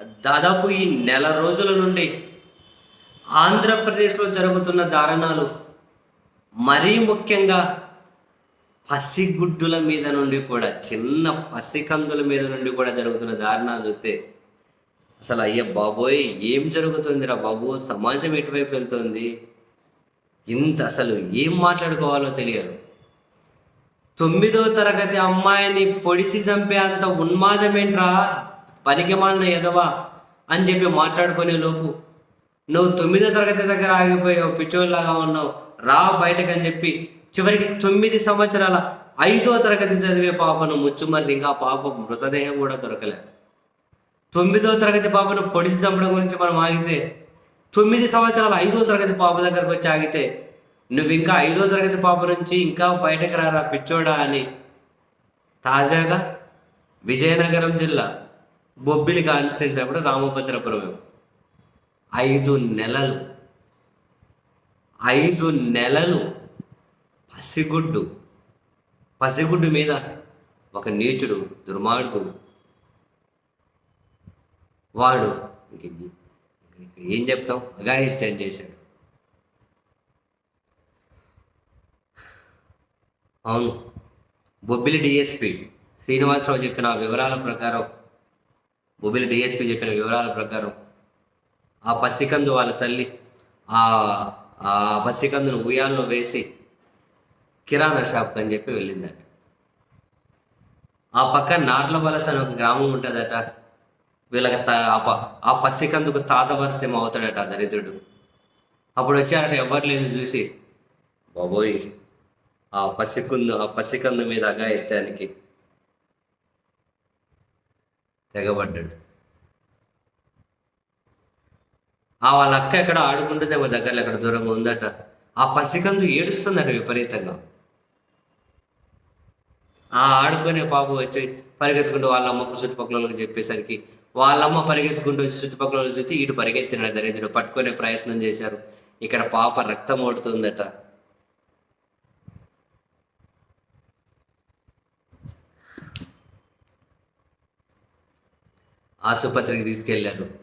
దాదాపు ఈ నెల రోజుల నుండి ఆంధ్రప్రదేశ్లో జరుగుతున్న దారుణాలు మరీ ముఖ్యంగా పసిగుడ్డుల మీద నుండి కూడా చిన్న పసికందుల మీద నుండి కూడా జరుగుతున్న దారుణాలు చూస్తే అసలు అయ్య బాబోయ్ ఏం జరుగుతుందిరా బాబు? సమాజం ఎటువైపు వెళ్తుంది? ఇంత అసలు ఏం మాట్లాడుకోవాలో తెలియదు. తొమ్మిదో తరగతి అమ్మాయిని పొడిసి చంపే అంత ఉన్మాదమేంట్రా? పనికిమాలిన ఎదవా అని చెప్పి మాట్లాడుకునే లోపు నువ్వు తొమ్మిదో తరగతి దగ్గర ఆగిపోయావు పిచ్చోళ్ళలాగా ఉన్నావు రా బయటకు అని చెప్పి చివరికి తొమ్మిది సంవత్సరాల ఐదో తరగతి చదివే పాపను ముచ్చుమర్రి ఇంకా పాప మృతదేహం కూడా దొరకలే. తొమ్మిదో తరగతి పాపను పొడిచి చంపడం గురించి మనం ఆగితే తొమ్మిది సంవత్సరాల ఐదో తరగతి పాప దగ్గరకు వచ్చి ఆగితే నువ్వు ఇంకా ఐదో తరగతి పాప నుంచి ఇంకా బయటకు రారా పిచ్చోడా అని తాజాగా విజయనగరం జిల్లా బొబ్బిలి కాన్స్టిట్యూన్సీ అప్పుడు రామభద్రపురం. ఐదు నెలలు. ఐదు నెలలు పసిగుడ్డు. పసిగుడ్డు మీద ఒక నీచుడు దుర్మార్గుడు. వాడు ఏం చెప్తాం? అఘాయిత్యం చేశాడు. అవును. బొబ్బిలి డిఎస్పి శ్రీనివాసరావు చెప్పిన వివరాల ప్రకారం మొబైల్ డిఎస్పీ చెప్పిన వివరాల ప్రకారం ఆ పసికందు వాళ్ళ తల్లి ఆ ఆ పసికందును ఉయ్యాల్లో వేసి కిరాణా షాప్ అని చెప్పి వెళ్ళిందట. ఆ పక్క నార్ల వలస అని ఒక గ్రామం ఉంటుందట. వీళ్ళకి ఆ ప- ఆ పసికందుకు తాత వరసేమో అవుతాడట ఆ దరిద్రుడు. అప్పుడు వచ్చారట ఎవరు లేదు చూసి బాబోయ్ ఆ పసికందు ఆ పసికందు మీద అగా ఎత్తానికి తెగబడ్డాడు. ఆ వాళ్ళ అక్క ఎక్కడ ఆడుకుంటుందేమో దగ్గరలో ఎక్కడ దూరంగా ఉందట. ఆ పసికందు ఏడుస్తుందట విపరీతంగా. ఆ ఆడుకునే పాప వచ్చి పరిగెత్తుకుంటూ వాళ్ళ అమ్మకు చుట్టుపక్కల వాళ్ళకి చెప్పేసరికి వాళ్ళమ్మ పరిగెత్తుకుంటూ వచ్చి చుట్టుపక్కల చూసి చూస్తే ఇటు పరిగెత్తినాడు దరిద్రుడు పట్టుకునే ప్రయత్నం చేశారు. ఇక్కడ పాప రక్తం ఓడుతుందట. ఆసుపత్రికి తీసుకెళ్ళారు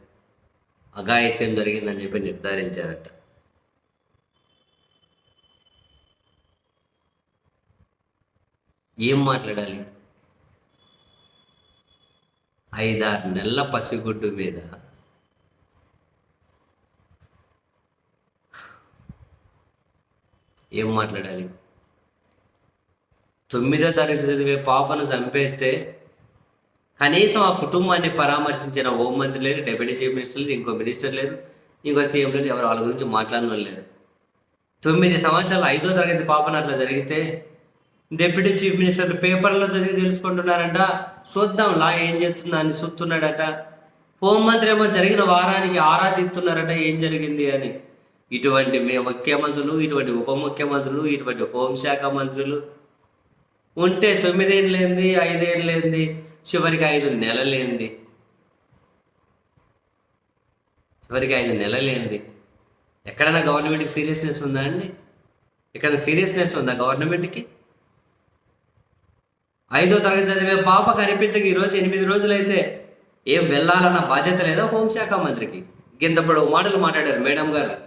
అఘాయిత్యం జరిగిందని చెప్పి నిర్ధారించారట. ఏం మాట్లాడాలి? ఐదారు నెలల పసిగుడ్డు మీద ఏం మాట్లాడాలి? తొమ్మిదో తరగతి చదివే పాపను చంపేస్తే కనీసం ఆ కుటుంబాన్ని పరామర్శించిన హోం మంత్రి లేరు డెప్యూటీ చీఫ్ మినిస్టర్ లేరు ఇంకో మినిస్టర్ లేరు ఇంకో సీఎం లేరు ఎవరు వాళ్ళ గురించి మాట్లాడిన లేరు. తొమ్మిది సంవత్సరాలు ఐదో తరగతి పాపన అట్లా జరిగితే డిప్యూటీ చీఫ్ మినిస్టర్ పేపర్లో చదివి తెలుసుకుంటున్నారంట చూద్దాం లా ఏం చేస్తుందా అని చూస్తున్నాడట. హోంమంత్రి ఏమో జరిగిన వారానికి ఆరాధిస్తున్నారట ఏం జరిగింది అని. ఇటువంటి మే ముఖ్యమంత్రులు ఇటువంటి ఉప ముఖ్యమంత్రులు ఇటువంటి హోంశాఖ మంత్రులు ఉంటే తొమ్మిదేళ్ళేంది ఐదేళ్ళేంది చివరికి ఐదు నెలలేంది. చివరికి ఐదు నెలలేంది. ఎక్కడైనా గవర్నమెంట్కి సీరియస్నెస్ ఉందా అండి? ఎక్కడైనా సీరియస్నెస్ ఉందా గవర్నమెంట్కి? ఐదో తరగతి చదివే పాప కనిపించక ఈరోజు ఎనిమిది రోజులైతే ఏం వెళ్ళాలన్న బాధ్యత లేదా హోంశాఖ మంత్రికి? కిందప్పుడు మాటలు మాట్లాడారు మేడం గారు.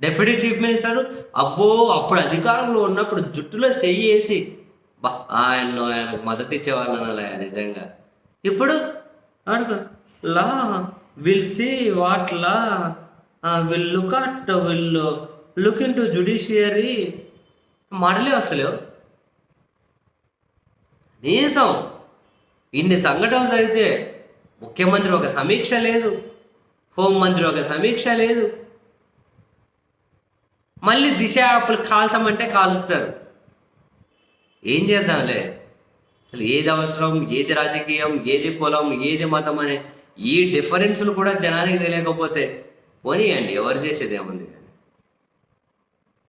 డిప్యూటీ చీఫ్ మినిస్టర్ అబ్బో అప్పుడు అధికారంలో ఉన్నప్పుడు జుట్టులో చెయ్యి వేసి బా ఆయన ఆయనకు మద్దతు ఇచ్చేవాళ్ళనలే నిజంగా. ఇప్పుడు అడుగు law will see what law will look at will look into judiciary. మాటలే వస్తలేవు. కనీసం ఇన్ని సంఘటనలు జరిగితే ముఖ్యమంత్రి ఒక సమీక్ష లేదు హోంమంత్రి ఒక సమీక్ష లేదు. మళ్ళీ దిశ యాప్లు కాల్చమంటే కాలుస్తారు. ఏం చేద్దాంలే? అసలు ఏది అవసరం ఏది రాజకీయం ఏది కులం ఏది మతం అనే ఈ డిఫరెన్స్లు కూడా జనానికి తెలియకపోతే పోనీయండి ఎవరు చేసేది ఏముంది?